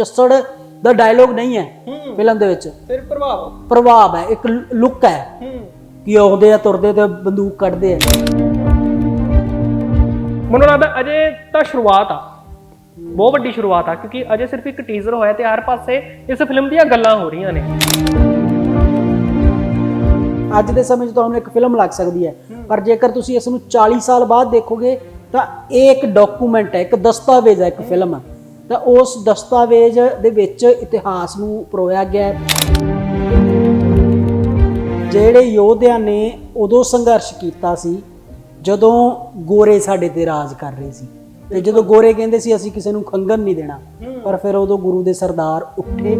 ਜੱਸੜ ਦਾ dialog ਨਹੀਂ ਹੈ film ਦੇ ਵਿੱਚ। ਫਿਰ ਪ੍ਰਭਾਵ। ਪ੍ਰਭਾਵ ਹੈ ਇੱਕ ਲੁੱਕ ਹੈ ਹੂੰ। ਕਿ ਆਉਂਦੇ ਆ ਤੁਰਦੇ ਤੇ ਬੰਦੂਕ ਕੱਢਦੇ ਆ। ਮੈਨੂੰ ਲੱਗਦਾ ਅਜੇ ਤਾਂ ਸ਼ੁਰੂਆਤ ਆ। ਬਹੁਤ ਵੱਡੀ ਸ਼ੁਰੂਆਤ ਆ ਕਿਉਂਕਿ ਅਜੇ ਸਿਰਫ ਇੱਕ ਟੀਜ਼ਰ ਹੋਇਆ ਤੇ ਹਰ ਪਾਸੇ ਇਸ ਫਿਲਮ ਦੀਆਂ ਗੱਲਾਂ ਹੋ ਰਹੀਆਂ ਨੇ। ਅੱਜ ਦੇ ਸਮੇਂ 'ਚ ਤੁਹਾਨੂੰ ਇੱਕ ਫਿਲਮ ਲੱਗ ਸਕਦੀ ਹੈ ਪਰ ਜੇਕਰ ਤੁਸੀਂ ਇਸ ਨੂੰ 40 ਸਾਲ ਬਾਅਦ ਦੇਖੋਗੇ ਤਾਂ ਇਹ ਇੱਕ ਡਾਕੂਮੈਂਟ ਹੈ ਇੱਕ ਦਸਤਾਵੇਜ਼ ਹੈ ਇੱਕ ਫਿਲਮ। ਹੈ ਤਾਂ ਉਸ ਦਸਤਾਵੇਜ਼ ਦੇ ਵਿੱਚ ਇਤਿਹਾਸ ਨੂੰ ਪਰੋਇਆ ਗਿਆ ਹੈ। ਜਿਹੜੇ ਯੋਧਿਆਂ ਨੇ ਉਦੋਂ ਸੰਘਰਸ਼ ਕੀਤਾ ਸੀ ਜਦੋਂ ਗੋਰੇ ਸਾਡੇ ਤੇ ਰਾਜ ਕਰ ਰਹੇ ਸੀ। ਤੇ ਜਦੋਂ ਗੋਰੇ ਕਹਿੰਦੇ ਸੀ ਅਸੀਂ ਕਿਸੇ ਨੂੰ ਖੰਗਨ ਨਹੀਂ ਦੇਣਾ ਪਰ ਫਿਰ ਉਦੋਂ ਗੁਰੂ ਦੇ ਸਰਦਾਰ ਉੱਠੇ।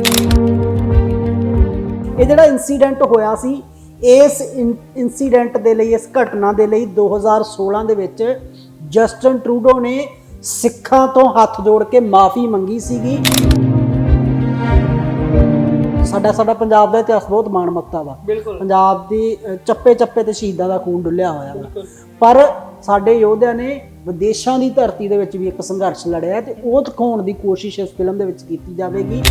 ਇਹ ਜਿਹੜਾ ਇਨਸੀਡੈਂਟ ਹੋਇਆ ਸੀ ਇਸ ਇਨਸੀਡੈਂਟ ਦੇ ਲਈ ਇਸ ਘਟਨਾ ਦੇ ਲਈ 2016 ਦੇ ਵਿੱਚ ਜਸਟਨ ਟਰੂਡੋ ਨੇ ਸਿੱਖਾਂ ਤੋਂ ਹੱਥ ਜੋੜ ਕੇ ਮਾਫੀ ਮੰਗੀ ਸੀਗੀ। ਸਾਡਾ ਸਾਡਾ ਪੰਜਾਬ ਦਾ ਇਤਿਹਾਸ ਬਹੁਤ ਮਾਣਮੱਤਾ ਵਾ। ਬਿਲਕੁਲ। ਪੰਜਾਬ ਦੀ ਚੱਪੇ ਚੱਪੇ ਤੇ ਸ਼ਹੀਦਾਂ ਦਾ ਖੂਨ ਡੁੱਲਿਆ ਹੋਇਆ ਵਾ। ਪਰ ਸਾਡੇ ਯੋਧਿਆਂ ਨੇ ਵਿਦੇਸ਼ਾਂ ਦੀ ਧਰਤੀ ਦੇ ਵਿੱਚ ਵੀ ਇੱਕ ਸੰਘਰਸ਼ ਲੜਿਆ ਤੇ ਉਹ ਦਿਖਾਉਣ ਦੀ ਕੋਸ਼ਿਸ਼ ਇਸ ਫਿਲਮ ਦੇ ਵਿੱਚ ਕੀਤੀ ਜਾਵੇਗੀ।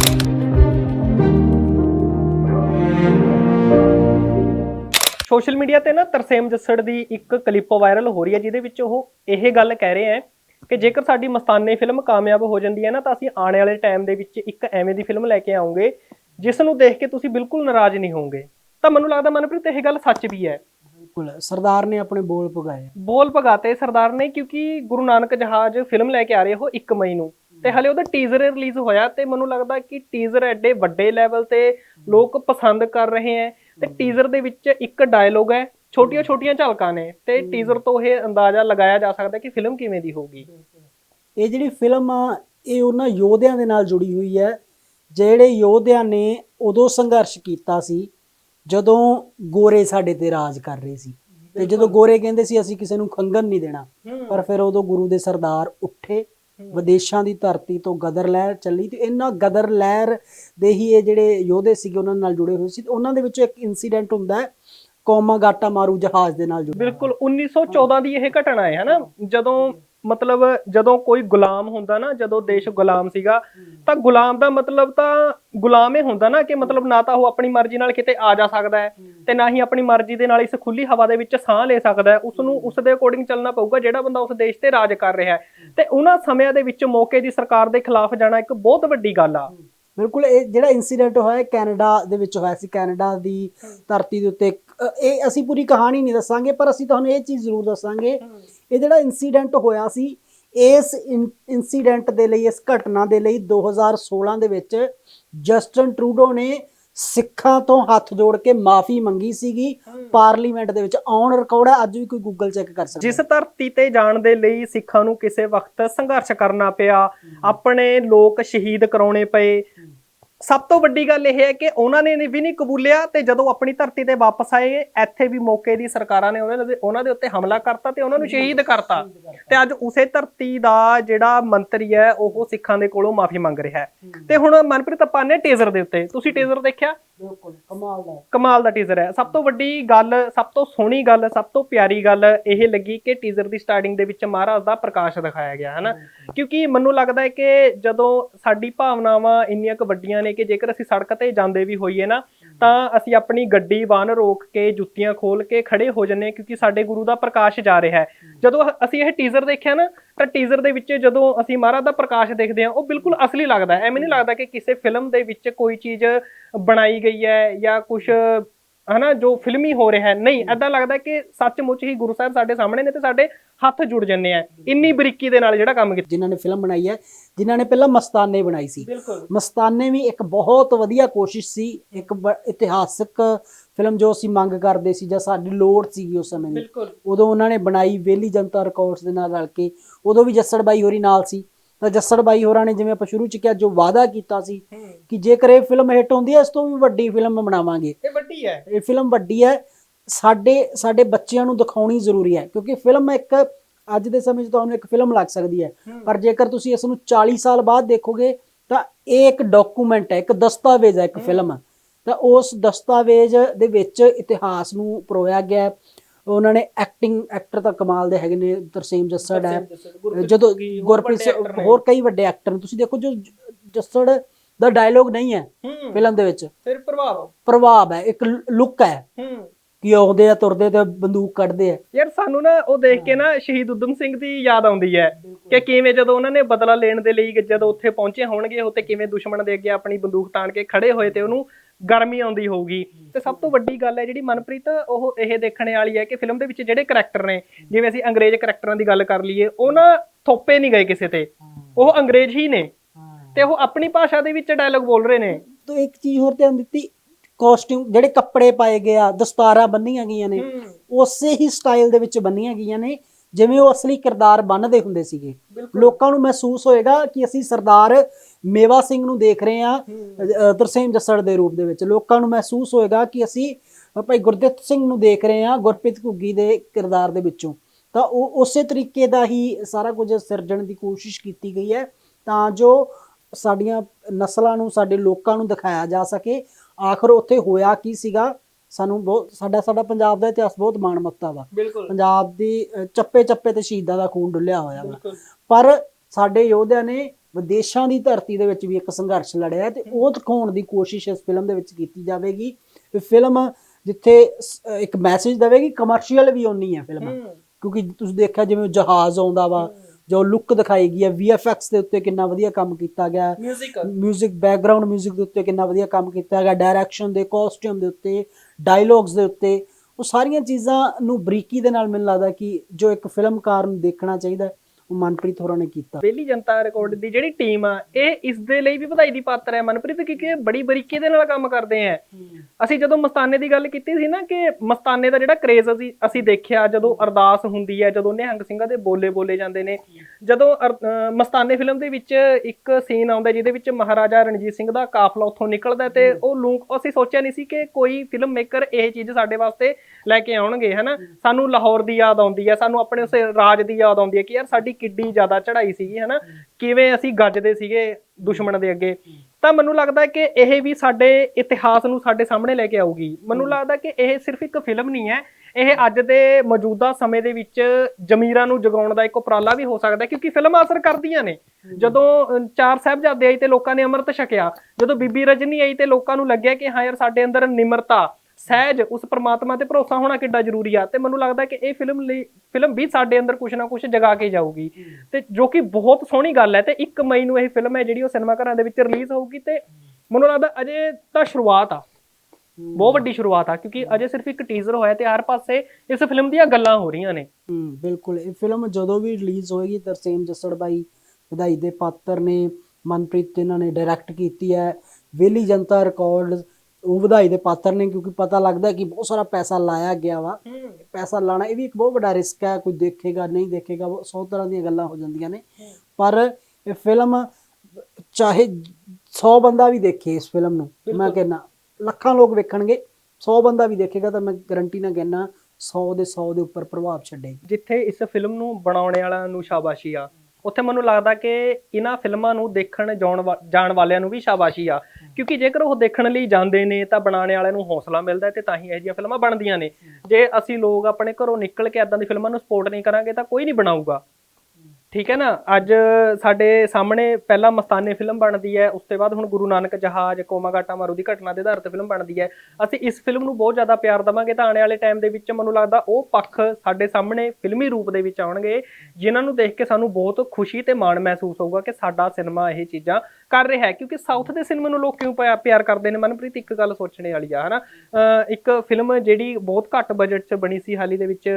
ਸੋਸ਼ਲ ਮੀਡੀਆ ਤੇ ਨਾ ਤਰਸੇਮ ਜੱਸੜ ਦੀ ਇੱਕ ਕਲਿੱਪ ਵਾਇਰਲ ਹੋ ਰਹੀ ਹੈ ਜਿਹਦੇ ਵਿੱਚ ਉਹ ਇਹ ਗੱਲ ਕਹਿ ਰਹੇ ਹੈ ਕਿ ਜੇਕਰ ਸਾਡੀ ਮਸਤਾਨੇ ਫਿਲਮ ਕਾਮਯਾਬ ਹੋ ਜਾਂਦੀ ਹੈ ਨਾ ਤਾਂ ਅਸੀਂ ਆਉਣ ਵਾਲੇ ਟਾਈਮ ਦੇ ਵਿੱਚ ਇੱਕ ਐਵੇਂ ਦੀ ਫਿਲਮ ਲੈ ਕੇ ਆਉਂਗੇ ਜਿਸ ਨੂੰ ਦੇਖ ਕੇ ਤੁਸੀਂ ਬਿਲਕੁਲ ਨਾਰਾਜ਼ ਨਹੀਂ ਹੋਵੋਗੇ। ਤਾਂ ਮੈਨੂੰ ਲੱਗਦਾ ਮਨਪ੍ਰੀਤ ਇਹ ਗੱਲ ਸੱਚ ਵੀ ਹੈ। ਬਿਲਕੁਲ ਸਰਦਾਰ ਨੇ ਆਪਣੇ ਬੋਲ ਪਗਾਏ ਬੋਲ ਭਗਾਤੇ ਸਰਦਾਰ ਨੇ ਕਿਉਂਕਿ ਗੁਰੂ ਨਾਨਕ ਜਹਾਜ਼ ਫਿਲਮ ਲੈ ਕੇ ਆ ਰਹੇ ਉਹ 1 ਮਈ ਨੂੰ। ਤੇ ਹਲੇ ਉਹਦਾ ਟੀਜ਼ਰ ਰਿਲੀਜ਼ ਹੋਇਆ ਤੇ ਮੈਨੂੰ ਲੱਗਦਾ ਕਿ ਟੀਜ਼ਰ ਐਡੇ ਵੱਡੇ ਲੈਵਲ ਤੇ ਲੋਕ ਪਸੰਦ ਕਰ ਰਹੇ ਹੈ। ਤੇ ਟੀਜ਼ਰ ਦੇ ਵਿੱਚ ਇੱਕ ਡਾਇਲੋਗ ਹੈ ਛੋਟੀਆਂ ਛੋਟੀਆਂ ਝਲਕਾਂ ਨੇ ਤੇ ਟੀਜ਼ਰ ਤੋਂ ਇਹ ਅੰਦਾਜ਼ਾ ਲਗਾਇਆ ਜਾ ਸਕਦਾ ਕਿ ਫਿਲਮ ਕਿਵੇਂ ਦੀ ਹੋਊਗੀ। ਇਹ ਜਿਹੜੀ ਫਿਲਮ ਆ ਇਹ ਉਹਨਾਂ ਯੋਧਿਆਂ ਦੇ ਨਾਲ ਜੁੜੀ ਹੋਈ ਹੈ। ਜਿਹੜੇ ਯੋਧਿਆਂ ਨੇ ਉਦੋਂ ਸੰਘਰਸ਼ ਕੀਤਾ ਸੀ ਜਦੋਂ ਗੋਰੇ ਸਾਡੇ ਤੇ ਰਾਜ ਕਰ ਰਹੇ ਸੀ। ਤੇ ਜਦੋਂ ਗੋਰੇ ਕਹਿੰਦੇ ਸੀ ਅਸੀਂ ਕਿਸੇ ਨੂੰ ਖੰਗਨ ਨਹੀਂ ਦੇਣਾ। ਪਰ ਫਿਰ ਉਦੋਂ ਗੁਰੂ ਦੇ ਸਰਦਾਰ ਉੱਠੇ ਵਿਦੇਸ਼ਾਂ ਦੀ ਧਰਤੀ ਤੋਂ ਗਦਰ ਲਹਿਰ ਚੱਲੀ ਤੇ ਇਹਨਾਂ ਗਦਰ ਲਹਿਰ ਦੇ ਹੀ ਇਹ ਜਿਹੜੇ ਯੋਧੇ ਸੀਗੇ ਉਹਨਾਂ ਨਾਲ ਜੁੜੇ ਹੋਏ ਸੀ। ਤੇ ਉਹਨਾਂ ਦੇ ਵਿੱਚੋਂ ਇੱਕ ਇਨਸੀਡੈਂਟ ਹੁੰਦਾ ਹੈ ਕੌਮਾ ਗਾਟਾ ਮਾਰੂ ਜਹਾਜ਼ ਦੇ ਨਾਲ ਜੁੜਿਆ ਬਿਲਕੁਲ 1914 ਦੀ ਇਹ ਘਟਨਾ ਹੈ ਹਨਾ ਜਦੋਂ ਮਤਲਬ ਜਦੋਂ ਕੋਈ ਗੁਲਾਮ ਹੁੰਦਾ ਨਾ ਜਦੋਂ ਦੇਸ਼ ਗੁਲਾਮ ਸੀਗਾ ਤਾਂ ਗੁਲਾਮ ਦਾ ਮਤਲਬ ਤਾਂ ਗੁਲਾਮ ਹੀ ਹੁੰਦਾ ਨਾ ਕਿ ਮਤਲਬ ਨਾ ਤਾਂ ਉਹ ਆਪਣੀ ਮਰਜ਼ੀ ਨਾਲ ਕਿਤੇ ਆ ਜਾ ਸਕਦਾ ਹੈ ਤੇ ਨਾ ਹੀ ਆਪਣੀ ਮਰਜ਼ੀ ਦੇ ਨਾਲ ਇਸ ਖੁੱਲੀ ਹਵਾ ਦੇ ਵਿੱਚ ਸਾਹ ਲੈ ਸਕਦਾ ਹੈ। ਉਸ ਨੂੰ ਉਸ ਦੇ ਅਕੋਰਡਿੰਗ ਚੱਲਣਾ ਪਊਗਾ ਜਿਹੜਾ ਬੰਦਾ ਉਸ ਦੇਸ਼ ਤੇ ਰਾਜ ਕਰ ਰਿਹਾ ਹੈ। ਤੇ ਉਹਨਾਂ ਸਮਿਆਂ ਦੇ ਵਿੱਚ ਮੌਕੇ ਦੀ ਸਰਕਾਰ ਦੇ ਖਿਲਾਫ ਜਾਣਾ ਇੱਕ ਬਹੁਤ ਵੱਡੀ ਗੱਲ ਆ। ਬਿਲਕੁਲ, ਇਹ ਜਿਹੜਾ ਇਨਸੀਡੈਂਟ ਹੋਇਆ ਕੈਨੇਡਾ ਦੇ ਵਿੱਚ ਹੋਇਆ ਸੀ। ਕੈਨੇਡਾ ਦੀ ਧਰਤੀ ਦੇ ਉੱਤੇ ਇਹ ਅਸੀਂ ਪੂਰੀ ਕਹਾਣੀ ਨਹੀਂ ਦੱਸਾਂਗੇ, ਪਰ ਅਸੀਂ ਤੁਹਾਨੂੰ ਇਹ ਚੀਜ਼ ਜ਼ਰੂਰ ਦੱਸਾਂਗੇ। ਇਹ ਜਿਹੜਾ ਇਨਸੀਡੈਂਟ ਹੋਇਆ ਸੀ, ਇਸ ਇਨਸੀਡੈਂਟ ਦੇ ਲਈ, ਇਸ ਘਟਨਾ ਦੇ ਲਈ 2016 ਦੇ ਵਿੱਚ ਜਸਟਨ ਟਰੂਡੋ ਨੇ ਸਿੱਖਾਂ ਤੋਂ ਹੱਥ ਜੋੜ ਕੇ ਮਾਫੀ ਮੰਗੀ ਸੀਗੀ। ਪਾਰਲੀਮੈਂਟ ਦੇ ਵਿੱਚ ਔਨ ਰਿਕਾਰਡ ਹੈ ਅੱਜ ਵੀ ਕੋਈ ਗੂਗਲ ਚੈੱਕ ਕਰ ਸਕਦਾ। ਜਿਸ ਧਰਤੀ ਤੇ ਜਾਣ ਦੇ ਲਈ ਸਿੱਖਾਂ ਨੂੰ ਕਿਸੇ ਵਕਤ ਸੰਘਰਸ਼ ਕਰਨਾ ਪਿਆ ਆਪਣੇ ਲੋਕ ਸ਼ਹੀਦ ਕਰਾਉਣੇ ਪਏ ਸਭ ਤੋਂ ਵੱਡੀ ਗੱਲ ਇਹ ਹੈ ਕਿ ਉਹਨਾਂ ਨੇ ਵੀ ਨਹੀਂ ਕਬੂਲਿਆ ਤੇ ਜਦੋਂ ਆਪਣੀ ਧਰਤੀ ਤੇ ਵਾਪਸ ਆਏ, ਇੱਥੇ ਵੀ ਮੌਕੇ ਦੀ ਸਰਕਾਰਾਂ ਨੇ ਉਹਨਾਂ ਦੇ ਉਹਨਾਂ ਦੇ ਉੱਤੇ ਹਮਲਾ ਕਰਤਾ ਤੇ ਉਹਨਾਂ ਨੂੰ ਸ਼ਹੀਦ ਕਰਤਾ। ਤੇ ਅੱਜ ਉਸੇ ਧਰਤੀ ਦਾ ਜਿਹੜਾ ਮੰਤਰੀ ਹੈ, ਉਹ ਸਿੱਖਾਂ ਦੇ ਕੋਲੋਂ ਮਾਫੀ ਮੰਗ ਰਿਹਾ ਹੈ। ਤੇ ਹੁਣ ਮਨਪ੍ਰੀਤ ਆਪਾਂ ਨੇ ਟੇਜਰ ਦੇ ਉੱਤੇ, ਤੁਸੀਂ ਟੇਜਰ ਦੇਖਿਆ? ਬਿਲਕੁਲ ਕਮਾਲ ਦਾ ਕਮਾਲ ਦਾ ਟੀਜ਼ਰ ਹੈ। ਸਭ ਤੋਂ ਵੱਡੀ ਗੱਲ ਸਭ ਤੋਂ ਸੋਹਣੀ ਗੱਲ ਸਭ ਤੋਂ ਪਿਆਰੀ ਗੱਲ ਇਹ ਲੱਗੀ ਕਿ ਟੀਜ਼ਰ ਦੀ ਸਟਾਰਟਿੰਗ ਦੇ ਵਿੱਚ ਮਹਾਰਾਜ ਦਾ ਪ੍ਰਕਾਸ਼ ਦਿਖਾਇਆ ਗਿਆ ਹੈ ਨਾ ਕਿਉਂਕਿ ਮੈਨੂੰ ਲੱਗਦਾ ਹੈ ਕਿ ਜਦੋਂ ਸਾਡੀ ਭਾਵਨਾਵਾਂ ਇੰਨੀਆਂ ਕੁ ਵੱਡੀਆਂ ਨੇ ਕਿ ਜੇਕਰ ਅਸੀਂ ਸੜਕ ਤੇ ਜਾਂਦੇ ਵੀ ਹੋਈਏ ਨਾ ਤਾਂ ਅਸੀਂ ਆਪਣੀ ਗੱਡੀ ਵਾਹਨ ਰੋਕ ਕੇ ਜੁੱਤੀਆਂ ਖੋਲ ਕੇ ਖੜੇ ਹੋ ਜੰਨੇ ਕਿਉਂਕਿ ਸਾਡੇ ਗੁਰੂ ਦਾ ਪ੍ਰਕਾਸ਼ ਜਾ ਰਿਹਾ ਹੈ। ਜਦੋਂ ਅਸੀਂ ਇਹ ਟੀਜ਼ਰ ਦੇਖਿਆ ਨਾ ਤਾਂ ਟੀਜ਼ਰ ਦੇ ਵਿੱਚ ਜਦੋਂ ਅਸੀਂ ਮਹਾਰਾਜ ਦਾ ਪ੍ਰਕਾਸ਼ ਦੇਖਦੇ ਹਾਂ ਉਹ ਬਿਲਕੁਲ ਅਸਲੀ ਲੱਗਦਾ ਹੈ। ਐਵੇਂ ਨਹੀਂ ਲੱਗਦਾ ਕਿ ਕਿਸੇ ਫਿਲਮ ਦੇ ਵਿੱਚ ਕੋਈ ਚੀਜ਼ ਬਣਾਈ ਗਈ ਹੈ ਜਾਂ ਕੁਝ ਹਨਾ ਜੋ ਫਿਲਮੀ ਹੋ ਰਿਹਾ ਹੈ। ਨਹੀਂ ਐਦਾਂ ਲੱਗਦਾ ਕਿ ਸੱਚਮੁੱਚ ਹੀ ਗੁਰੂ ਸਾਹਿਬ ਸਾਡੇ ਸਾਹਮਣੇ ਨੇ ਤੇ ਸਾਡੇ ਹੱਥ ਜੁੜ ਜੰਨੇ ਆ। ਇੰਨੀ ਬਰੀਕੀ ਦੇ ਨਾਲ ਜਿਹੜਾ ਕੰਮ ਕੀਤਾ। ਜਿਨ੍ਹਾਂ ਨੇ ਫਿਲਮ ਬਣਾਈ ਹੈ ਜਿਨ੍ਹਾਂ ਨੇ ਪਹਿਲਾਂ ਮਸਤਾਨੇ ਬਣਾਈ ਸੀ। ਮਸਤਾਨੇ ਵੀ ਇੱਕ ਬਹੁਤ ਵਧੀਆ ਕੋਸ਼ਿਸ਼ ਸੀ ਇੱਕ ਇਤਿਹਾਸਕ ਫਿਲਮ ਜੋ ਅਸੀਂ ਮੰਗ ਕਰਦੇ ਸੀ ਜਾਂ ਸਾਡੀ ਲੋੜ ਸੀਗੀ ਉਸ ਸਮੇਂ ਦੀ ਬਿਲਕੁਲ। ਉਦੋਂ ਉਹਨਾਂ ਨੇ ਬਣਾਈ ਵੇਲੀ ਜਨਤਾ ਰਿਕਾਰਡਸ ਦੇ ਨਾਲ ਰਲ ਕੇ ਉਦੋਂ ਵੀ ਜੱਸੜ ਬਾਈ ਹੋਰੀ ਨਾਲ ਸੀ। ਤਾਂ ਜੱਸੜ ਬਾਈ ਹੋਰਾਂ ਨੇ ਜਿਵੇਂ ਆਪਾਂ ਸ਼ੁਰੂ ਚ ਕਿਹਾ ਜੋ ਵਾਅਦਾ ਕੀਤਾ ਸੀ ਕਿ ਜੇਕਰ ਇਹ ਫਿਲਮ ਹਿੱਟ ਹੁੰਦੀ ਹੈ ਇਸ ਤੋਂ ਵੀ ਵੱਡੀ ਫਿਲਮ ਬਣਾਵਾਂਗੇ। ਇਹ ਵੱਡੀ ਹੈ। ਇਹ ਫਿਲਮ ਵੱਡੀ ਹੈ ਸਾਡੇ ਸਾਡੇ ਬੱਚਿਆਂ ਨੂੰ ਦਿਖਾਉਣੀ ਜ਼ਰੂਰੀ ਹੈ ਕਿਉਂਕਿ ਫਿਲਮ ਇੱਕ ਅੱਜ ਦੇ ਸਮੇਂ 'ਚ ਤੁਹਾਨੂੰ ਇੱਕ ਫਿਲਮ ਲੱਗ ਸਕਦੀ ਹੈ। ਪਰ ਜੇਕਰ ਤੁਸੀਂ ਇਸ ਨੂੰ 40 ਸਾਲ ਬਾਅਦ ਦੇਖੋਗੇ ਤਾਂ ਇਹ ਇੱਕ ਡਾਕੂਮੈਂਟ ਹੈ ਇੱਕ ਦਸਤਾਵੇਜ਼ ਹੈ ਇੱਕ ਫਿਲਮ। ਤਾਂ ਉਸ ਦਸਤਾਵੇਜ਼ ਦੇ ਵਿੱਚ ਇਤਿਹਾਸ ਨੂੰ ਪਰੋਇਆ ਗਿਆ। ਉਹਨਾਂ ਨੇ ਐਕਟਿੰਗ ਐਕਟਰ ਤਾਂ ਕਮਾਲ ਦੇ ਹੈਗੇ ਨੇ ਤਰਸੇਮ ਜੱਸੜ ਹੈ। ਜਦੋਂ ਗੁਰਪ੍ਰੀਤ ਸਿੰਘ- ਹੋਰ ਕਈ ਵੱਡੇ ਐਕਟਰ ਨੇ। ਤੁਸੀਂ ਦੇਖੋ ਜੋ ਜੱਸੜ ਦਾ ਡਾਇਲੋਗ ਨਹੀਂ ਹੈ ਫਿਲਮ ਦੇ ਵਿੱਚ। ਫਿਰ ਪ੍ਰਭਾਵ ਪ੍ਰਭਾਵ ਹੈ ਇੱਕ ਲੁੱਕ ਹੂੰ ਕਿ ਆਉਂਦੇ ਆ ਤੁਰਦੇ ਤੇ ਬੰਦੂਕ ਕੱਢਦੇ ਆ। ਯਾਰ ਸਾਨੂੰ ਨਾ ਉਹ ਦੇਖ ਕੇ ਨਾ ਸ਼ਹੀਦ ਉਦਮ ਸਿੰਘ ਦੀ ਯਾਦ ਆਉਂਦੀ ਹੈ ਕਿ ਕਿਵੇਂ ਜਦੋਂ ਉਹਨਾਂ ਨੇ ਬਦਲਾ ਲੈਣ ਦੇ ਲਈ ਜਦੋਂ ਉੱਥੇ ਪਹੁੰਚੇ ਹੋਣਗੇ ਉਹ ਤੇ ਕਿਵੇਂ ਦੁਸ਼ਮਣ ਦੇ ਅੱਗੇ ਆਪਣੀ ਬੰਦੂਕ ਤਾਣ ਕੇ ਖੜੇ ਹੋਏ ਤੇ ਉਹਨੂੰ ਗਰਮੀ ਆਉਂਦੀ ਹੋਊਗੀ। ਤੇ ਸਭ ਤੋਂ ਵੱਡੀ ਗੱਲ ਹੈ ਜਿਹੜੀ ਮਨਪ੍ਰੀਤ ਉਹ ਇਹ ਦੇਖਣੇ ਵਾਲੀ ਹੈ ਕਿ ਫਿਲਮ ਦੇ ਵਿੱਚ ਜਿਹੜੇ ਕਰੈਕਟਰ ਨੇ ਜਿਵੇਂ ਅਸੀਂ ਅੰਗਰੇਜ਼ ਕਰੈਕਟਰਾਂ ਦੀ ਗੱਲ ਕਰ ਲਈਏ ਉਹ ਨਾ ਥੋਪੇ ਨਹੀਂ ਗਏ ਕਿਸੇ ਤੇ। ਉਹ ਅੰਗਰੇਜ਼ ਹੀ ਨੇ। ਤੇ ਉਹ ਆਪਣੀ ਭਾਸ਼ਾ ਦੇ ਵਿੱਚ ਡਾਇਲੌਗ ਬੋਲ ਰਹੇ ਨੇ। ਤੋ ਇੱਕ ਚੀਜ਼ ਹੋਰ ਧਿਆਨ ਦਿੱਤੀ ਕਾਸਟਿਊਮ ਜਿਹੜੇ ਕੱਪੜੇ ਪਾਏ ਗਏ ਆ ਦਸਤਾਰਾਂ ਬੰਨੀਆਂ ਗਈਆਂ ਨੇ ਉਸੇ ਹੀ ਸਟਾਈਲ ਦੇ ਵਿੱਚ ਬੰਨੀਆਂ ਗਈਆਂ ਨੇ ਜਿਵੇਂ ਉਹ ਅਸਲੀ ਕਿਰਦਾਰ ਬੰਨਦੇ ਹੁੰਦੇ ਸੀਗੇ। ਲੋਕਾਂ ਨੂੰ ਮਹਿਸੂਸ ਹੋਏਗਾ ਕਿ ਅਸੀਂ ਸਰਦਾਰ ਮੇਵਾ ਸਿੰਘ ਨੂੰ ਦੇਖ ਰਹੇ ਅ, ਤਰਸੇਮ ਜੱਸੜ ਦੇ ਰੂਪ ਦੇ ਵਿੱਚ। ਲੋਕਾਂ ਨੂੰ ਮਹਿਸੂਸ ਹੋਏਗਾ ਕਿ ਅਸੀਂ ਭਾਈ ਗੁਰਦਿੱਤ ਸਿੰਘ ਨੂੰ ਦੇਖ ਰਹੇ ਹਾਂ ਗੁਰਪ੍ਰੀਤ ਘੁੱਗੀ ਦੇ ਕਿਰਦਾਰ ਦੇ ਵਿੱਚੋਂ। ਤਾਂ ਉਹ ਉਸੇ ਤਰੀਕੇ ਦਾ ਹੀ ਸਾਰਾ ਕੁਝ ਸਿਰਜਣ ਦੀ ਕੋਸ਼ਿਸ਼ ਕੀਤੀ ਗਈ ਹੈ ਤਾਂ ਜੋ ਸਾਡੀਆਂ ਨਸਲਾਂ ਨੂੰ ਸਾਡੇ ਲੋਕਾਂ ਨੂੰ ਦਿਖਾਇਆ ਜਾ ਸਕੇ। ਆਖਰ ਉੱਥੇ ਹੋਇਆ ਕੀ ਸੀਗਾ? ਸਾਨੂੰ ਬਹੁਤ ਸਾਡਾ ਸਾਡਾ ਪੰਜਾਬ ਦਾ ਇਤਿਹਾਸ ਬਹੁਤ ਮਾਣਮੱਤਾ ਵਾ। ਬਿਲਕੁਲ। ਪੰਜਾਬ ਦੀ ਚੱਪੇ ਚੱਪੇ ਤੇ ਸ਼ਹੀਦਾਂ ਦਾ ਖੂਨ ਡੁੱਲਿਆ ਹੋਇਆ ਵਾ। ਪਰ ਸਾਡੇ ਯੋਧਿਆਂ ਨੇ ਵਿਦੇਸ਼ਾਂ ਦੀ ਧਰਤੀ ਦੇ ਵਿੱਚ ਵੀ ਇੱਕ ਸੰਘਰਸ਼ ਲੜਿਆ ਤੇ ਉਹ ਦਿਖਾਉਣ ਦੀ ਕੋਸ਼ਿਸ਼ ਇਸ ਫਿਲਮ ਦੇ ਵਿੱਚ ਕੀਤੀ ਜਾਵੇਗੀ। ਇਹ ਫਿਲਮ ਜਿੱਥੇ ਇੱਕ ਮੈਸੇਜ ਦੇਵੇਗੀ ਕਮਰਸ਼ੀਅਲ ਵੀ ਉਨੀ ਹੈ ਫਿਲਮ ਕਿਉਂਕਿ ਤੁਸੀਂ ਦੇਖਿਆ ਜਿਵੇਂ ਜਹਾਜ਼ ਆਉਂਦਾ ਵਾ ਜੋ ਲੁੱਕ ਦਿਖਾਈ ਗਈ ਹੈ VFX ਦੇ ਉੱਤੇ ਕਿੰਨਾ ਵਧੀਆ ਕੰਮ ਕੀਤਾ ਗਿਆ ਮਿਊਜ਼ਿਕ ਮਿਊਜ਼ਿਕ ਬੈਕਗ੍ਰਾਉਂਡ ਮਿਊਜ਼ਿਕ ਦੇ ਉੱਤੇ ਕਿੰਨਾ ਵਧੀਆ ਕੰਮ ਕੀਤਾ ਗਿਆ ਡਾਇਰੈਕਸ਼ਨ ਦੇ ਕਾਸਟਿਊਮ ਦੇ ਉੱਤੇ ਡਾਇਲੌਗਸ ਦੇ ਉੱਤੇ। ਉਹ ਸਾਰੀਆਂ ਚੀਜ਼ਾਂ ਨੂੰ ਬਰੀਕੀ ਦੇ ਨਾਲ ਮੈਨੂੰ ਲੱਗਦਾ ਕਿ ਜੋ ਇੱਕ ਫਿਲਮਕਾਰ ਨੂੰ ਦੇਖਣਾ ਚਾਹੀਦਾ ਹੈ, ਉਹ ਮਨਪ੍ਰੀਤ ਹੋਰਾਂ ਨੇ ਕੀਤਾ। ਵੇਲੀ ਜਨਤਾ ਰਿਕਾਰਡ ਦੀ ਜਿਹੜੀ ਟੀਮ ਆ ਇਹ ਇਸ ਦੇ ਲਈ ਵੀ ਵਧਾਈ ਦੀ ਪਾਤਰ ਹੈ ਮਨਪ੍ਰੀਤ ਕਿਉਂਕਿ ਬੜੀ ਬਰੀਕੀ ਦੇ ਨਾਲ ਕੰਮ ਕਰਦੇ ਆ। ਅਸੀਂ ਜਦੋਂ ਮਸਤਾਨੇ ਦੀ ਗੱਲ ਕੀਤੀ ਸੀ ਨਾ ਕਿ ਮਸਤਾਨੇ ਦਾ ਜਿਹੜਾ ਕ੍ਰੇਜ਼ ਅਸੀਂ ਅਸੀਂ ਦੇਖਿਆ ਜਦੋਂ ਅਰਦਾਸ ਹੁੰਦੀ ਹੈ ਜਦੋਂ ਨਿਹੰਗ ਸਿੰਘਾਂ ਦੇ ਬੋਲੇ ਬੋਲੇ ਜਾਂਦੇ ਨੇ ਜਦੋਂ ਮਸਤਾਨੇ ਫਿਲਮ ਦੇ ਵਿੱਚ ਇੱਕ ਸੀਨ ਆਉਂਦਾ ਜਿਹਦੇ ਵਿੱਚ ਮਹਾਰਾਜਾ ਰਣਜੀਤ ਸਿੰਘ ਦਾ ਕਾਫਲਾ ਉੱਥੋਂ ਨਿਕਲਦਾ ਤੇ ਉਹ ਲੂਕ ਅਸੀਂ ਸੋਚਿਆ ਨਹੀਂ ਸੀ ਕਿ ਕੋਈ ਫਿਲਮ ਮੇਕਰ ਇਹ ਚੀਜ਼ ਸਾਡੇ ਵਾਸਤੇ ਲੈ ਕੇ ਆਉਣਗੇ ਹਨਾ? ਸਾਨੂੰ ਲਾਹੌਰ ਦੀ ਯਾਦ ਆਉਂਦੀ ਹੈ ਸਾਨੂੰ ਆਪਣੇ ਉਸ ਰਾਜ ਦੀ ਯਾਦ ਆਉਂਦੀ ਹੈ ਕਿ ਯਾਰ ਸਾਡੀ ਕਿੱਡੀ ਜ਼ਿਆਦਾ ਚੜ੍ਹਾਈ ਸੀਗੀ ਹਨਾ? ਕਿਵੇਂ ਅਸੀਂ ਗੱਜਦੇ ਸੀਗੇ ਦੁਸ਼ਮਣ ਦੇ ਅੱਗੇ। ਤਾਂ ਮੈਨੂੰ ਲੱਗਦਾ ਕਿ ਇਹ ਵੀ ਸਾਡੇ ਇਤਿਹਾਸ ਨੂੰ ਸਾਡੇ ਸਾਹਮਣੇ ਲੈ ਕੇ ਆਊਗੀ। ਮੈਨੂੰ ਲੱਗਦਾ ਕਿ ਇਹ ਸਿਰਫ ਇੱਕ ਫਿਲਮ ਨਹੀਂ ਹੈ। ਇਹ ਅੱਜ ਦੇ ਮੌਜੂਦਾ ਸਮੇਂ ਦੇ ਵਿੱਚ ਜ਼ਮੀਰਾਂ ਨੂੰ ਜਗਾਉਣ ਦਾ ਇੱਕ ਉਪਰਾਲਾ ਵੀ ਹੋ ਸਕਦਾ ਹੈ ਕਿਉਂਕਿ ਫਿਲਮਾਂ ਅਸਰ ਕਰਦੀਆਂ ਨੇ। ਜਦੋਂ ਚਾਰ ਸਾਹਿਬਜ਼ਾਦੇ ਆਈ ਤੇ ਲੋਕਾਂ ਨੇ ਅੰਮ੍ਰਿਤ ਛਕਿਆ। ਜਦੋਂ ਬੀਬੀ ਰਜਨੀ ਆਈ ਤੇ ਲੋਕਾਂ ਨੂੰ ਲੱਗਿਆ ਕਿ ਹਾਂ ਯਾਰ ਸਾਡੇ ਅੰਦਰ ਨਿਮਰਤਾ ਸਹਿਜ, ਉਸ ਪ੍ਰਮਾਤਮਾ ਤੇ ਭਰੋਸਾ ਹੋਣਾ ਕਿੱਡਾ ਜ਼ਰੂਰੀ ਆ। ਤੇ ਮੈਨੂੰ ਲੱਗਦਾ ਕਿ ਇਹ ਫਿਲਮ ਲਈ, ਫਿਲਮ ਵੀ ਸਾਡੇ ਅੰਦਰ ਕੁਝ ਨਾ ਕੁਝ ਜਗਾ ਕੇ ਜਾਊਗੀ। ਤੇ ਜੋ ਕਿ ਬਹੁਤ ਸੋਹਣੀ ਗੱਲ ਹੈ ਤੇ 1 ਮਈ ਨੂੰ ਇਹ ਫਿਲਮ ਹੈ ਜਿਹੜੀ ਉਹ ਸਿਨੇਮਾ ਘਰਾਂ ਦੇ ਵਿੱਚ ਰਿਲੀਜ਼ ਹੋਊਗੀ ਤੇ ਮੈਨੂੰ ਲੱਗਦਾ ਅਜੇ ਤਾਂ ਸ਼ੁਰੂਆਤ ਆ। ਬਹੁਤ ਵੱਡੀ ਸ਼ੁਰੂਆਤ ਆ, ਕਿਉਂਕਿ ਅਜੇ ਸਿਰਫ ਇੱਕ ਟੀਜ਼ਰ ਹੋਇਆ ਤੇ ਹਰ ਪਾਸੇ ਇਸ ਫਿਲਮ ਦੀਆਂ ਗੱਲਾਂ ਹੋ ਰਹੀਆਂ ਨੇ। ਹੂੰ, ਬਿਲਕੁਲ। ਇਹ ਫਿਲਮ ਜਦੋਂ ਵੀ ਰਿਲੀਜ਼ ਹੋਏਗੀ, ਤਰਸੇਮ ਜੱਸੜ ਬਾਈ ਵਧਾਈ ਦੇ ਪਾਤਰ ਨੇ, ਮਨਪ੍ਰੀਤ ਇਹਨਾਂ ਨੇ ਡਾਇਰੈਕਟ ਕੀਤੀ ਹੈ। ਵੇਲੀ ਜਨਤਾ ਰਿਕਾਰਡ ਉਹ ਵਧਾਈ ਦੇ ਪਾਤਰ ਨੇ ਕਿਉਂਕਿ ਪਤਾ ਲੱਗਦਾ ਕਿ ਬਹੁਤ ਸਾਰਾ ਪੈਸਾ ਲਾਇਆ ਗਿਆ ਵਾ। ਪੈਸਾ ਲਾਣਾ ਇਹ ਵੀ ਇੱਕ ਬਹੁਤ ਵੱਡਾ ਰਿਸਕ ਹੈ ਕੋਈ ਦੇਖੇਗਾ ਨਹੀਂ ਦੇਖੇਗਾ ਉਹ ਸੌ ਤਰ੍ਹਾਂ ਦੀਆਂ ਗੱਲਾਂ ਹੋ ਜਾਂਦੀਆਂ ਨੇ। ਪਰ ਇਹ ਫਿਲਮ ਚਾਹੇ 100 ਬੰਦਾ ਵੀ ਦੇਖੇ ਇਸ ਫਿਲਮ ਨੂੰ ਮੈਂ ਕਹਿੰਦਾ ਲੱਖਾਂ ਲੋਕ ਵੇਖਣਗੇ 100 ਬੰਦਾ ਵੀ ਦੇਖੇਗਾ ਤਾਂ ਮੈਂ ਗਾਰੰਟੀ ਨਾਲ ਕਹਿੰਦਾ 100 ਦੇ 100 ਦੇ ਉੱਪਰ ਪ੍ਰਭਾਵ ਛੱਡੇਗੀ। ਜਿੱਥੇ ਇਸ ਫਿਲਮ ਨੂੰ ਬਣਾਉਣ ਵਾਲਿਆਂ ਨੂੰ ਸ਼ਾਬਾਸ਼ੀ ਆ। ਉੱਥੇ ਮੈਨੂੰ ਲੱਗਦਾ ਕਿ ਇਹਨਾਂ ਫਿਲਮਾਂ ਨੂੰ ਦੇਖਣ ਜਾਣ ਜਾਣ ਵਾਲਿਆਂ ਨੂੰ ਵੀ ਸ਼ਾਬਾਸ਼ੀ ਆ। ਕਿਉਂਕਿ ਜੇਕਰ ਉਹ ਦੇਖਣ ਲਈ ਜਾਂਦੇ ਨੇ ਤਾਂ ਬਣਾਉਣ ਵਾਲਿਆਂ ਨੂੰ ਹੌਸਲਾ ਮਿਲਦਾ ਤੇ ਤਾਂ ਹੀ ਇਹੋ ਜਿਹੀਆਂ ਫਿਲਮਾਂ ਬਣਦੀਆਂ ਨੇ। ਜੇ ਅਸੀਂ ਲੋਕ ਆਪਣੇ ਘਰੋਂ ਨਿਕਲ ਕੇ ਇਦਾਂ ਦੀ ਫਿਲਮਾਂ ਨੂੰ ਸਪੋਰਟ ਨਹੀਂ ਕਰਾਂਗੇ ਤਾਂ ਕੋਈ ਨਹੀਂ ਬਣਾਊਗਾ। ਠੀਕ ਹੈ ਨਾ? ਅੱਜ ਸਾਡੇ ਸਾਹਮਣੇ ਪਹਿਲਾਂ ਮਸਤਾਨੇ ਫਿਲਮ ਬਣਦੀ ਹੈ, ਉਸ ਤੋਂ ਬਾਅਦ ਹੁਣ ਗੁਰੂ ਨਾਨਕ ਜਹਾਜ਼ ਕੋਮਾਗਾਟਾ ਮਾਰੂ ਦੀ ਘਟਨਾ ਦੇ ਆਧਾਰ ਤੇ ਫਿਲਮ ਬਣਦੀ ਹੈ। ਅਸੀਂ ਇਸ ਫਿਲਮ ਨੂੰ ਬਹੁਤ ਜ਼ਿਆਦਾ ਪਿਆਰ ਦਵਾਂਗੇ ਤਾਂ ਆਉਣ ਵਾਲੇ ਟਾਈਮ ਦੇ ਵਿੱਚ ਮੈਨੂੰ ਲੱਗਦਾ ਉਹ ਪੱਖ ਸਾਡੇ ਸਾਹਮਣੇ ਫਿਲਮੀ ਰੂਪ ਦੇ ਵਿੱਚ ਆਉਣਗੇ, ਜਿਨ੍ਹਾਂ ਨੂੰ ਦੇਖ ਕੇ ਸਾਨੂੰ ਬਹੁਤ ਖੁਸ਼ੀ ਤੇ ਮਾਣ ਮਹਿਸੂਸ ਹੋਊਗਾ ਕਿ ਸਾਡਾ ਸਿਨੇਮਾ ਇਹ ਚੀਜ਼ਾਂ ਕਰ ਰਿਹਾ ਹੈ। ਕਿਉਂਕਿ ਸਾਊਥ ਦੇ ਸਿਨੇਮਾ ਨੂੰ ਲੋਕ ਕਿਉਂ ਪਿਆ- ਪਿਆਰ ਕਰਦੇ ਨੇ? ਮਨਪ੍ਰੀਤ ਇੱਕ ਗੱਲ ਸੋਚਣੇ ਵਾਲੀ ਆ, ਹਨਾ? ਅਹ ਇੱਕ ਫਿਲਮ ਜਿਹੜੀ ਬਹੁਤ ਘੱਟ ਬਜਟ 'ਚ ਬਣੀ ਸੀ ਹਾਲੀ ਦੇ ਵਿੱਚ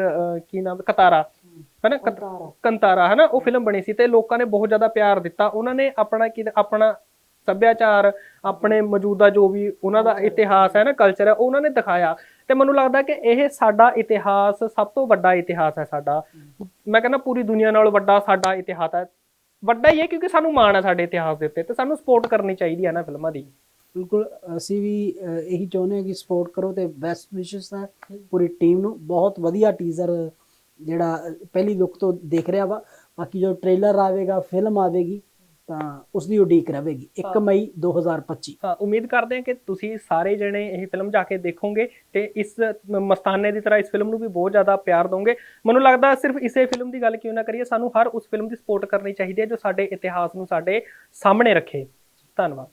ਕੀ ਨਾਮ, ਕਤਾਰਾ। ਹਨਾ ਕਤ- ਕੰਤਾਰਾ। ਹਨਾ ਉਹ ਫਿਲਮ ਬਣੀ ਸੀ ਤੇ ਲੋਕਾਂ ਨੇ ਬਹੁਤ ਜ਼ਿਆਦਾ ਪਿਆਰ ਦਿੱਤਾ। ਉਹਨਾਂ ਨੇ ਆਪਣਾ ਕੀ ਆਪਣਾ ਸੱਭਿਆਚਾਰ ਆਪਣੇ ਮੌਜੂਦਾ ਜੋ ਵੀ ਉਹਨਾਂ ਦਾ ਇਤਿਹਾਸ ਹੈ ਨਾ ਕਲਚਰ ਹੈ ਉਹ ਉਹਨਾਂ ਨੇ ਦਿਖਾਇਆ। ਤੇ ਮੈਨੂੰ ਲੱਗਦਾ ਕਿ ਇਹ ਸਾਡਾ ਇਤਿਹਾਸ ਸਭ ਤੋਂ ਵੱਡਾ ਇਤਿਹਾਸ ਹੈ ਸਾਡਾ। ਮੈਂ ਕਹਿੰਦਾ ਪੂਰੀ ਦੁਨੀਆ ਨਾਲੋਂ ਵੱਡਾ ਸਾਡਾ ਇਤਿਹਾਸ ਹੈ। ਵੱਡਾ ਹੀ ਹੈ ਕਿਉਂਕਿ ਸਾਨੂੰ ਮਾਣ ਹੈ ਸਾਡੇ ਇਤਿਹਾਸ ਦੇ ਉੱਤੇ ਤੇ ਸਾਨੂੰ ਸਪੋਰਟ ਕਰਨੀ ਚਾਹੀਦੀ ਹੈ ਨਾ ਫਿਲਮਾਂ ਦੀ। ਬਿਲਕੁਲ ਅਸੀਂ ਵੀ ਇਹੀ ਚਾਹੁੰਦੇ ਹਾਂ ਕਿ ਸਪੋਰਟ ਕਰੋ ਤੇ ਬੈਸਟ ਵਿਸ਼ੇਸ ਹੈ ਪੂਰੀ ਟੀਮ ਨੂੰ। ਬਹੁਤ ਵਧੀਆ ਟੀਜ਼ਰ ਜਿਹੜਾ ਪਹਿਲੀ ਲੁੱਕ ਤੋਂ ਦੇਖ ਰਿਹਾ ਵਾ। ਬਾਕੀ ਜੋ ਟ੍ਰੇਲਰ ਆਵੇਗਾ ਫਿਲਮ ਆਵੇਗੀ ਤਾਂ ਉਸ ਦੀ ਉਡੀਕ ਰਹੇਗੀ। 1 ਮਈ 2025 ਹਾਂ ਉਮੀਦ ਕਰਦੇ ਹਾਂ ਕਿ ਤੁਸੀਂ ਸਾਰੇ ਜਣੇ ਇਹ ਫਿਲਮ ਜਾ ਕੇ ਦੇਖੋਗੇ ਤੇ ਇਸ ਮਸਤਾਨੇ ਦੀ ਤਰ੍ਹਾਂ ਇਸ ਫਿਲਮ ਨੂੰ ਵੀ ਬਹੁਤ ਜ਼ਿਆਦਾ ਪਿਆਰ ਦੋਗੇ। ਮੈਨੂੰ ਲੱਗਦਾ ਸਿਰਫ ਇਸੇ ਫਿਲਮ ਦੀ ਗੱਲ ਕਿਉਂ ਨਾ ਕਰੀਏ ਸਾਨੂੰ ਹਰ ਉਸ ਫਿਲਮ ਦੀ ਸਪੋਰਟ ਕਰਨੀ ਚਾਹੀਦੀ ਹੈ ਜੋ ਸਾਡੇ ਇਤਿਹਾਸ ਨੂੰ ਸਾਡੇ ਸਾਹਮਣੇ ਰੱਖੇ। ਧੰਨਵਾਦ।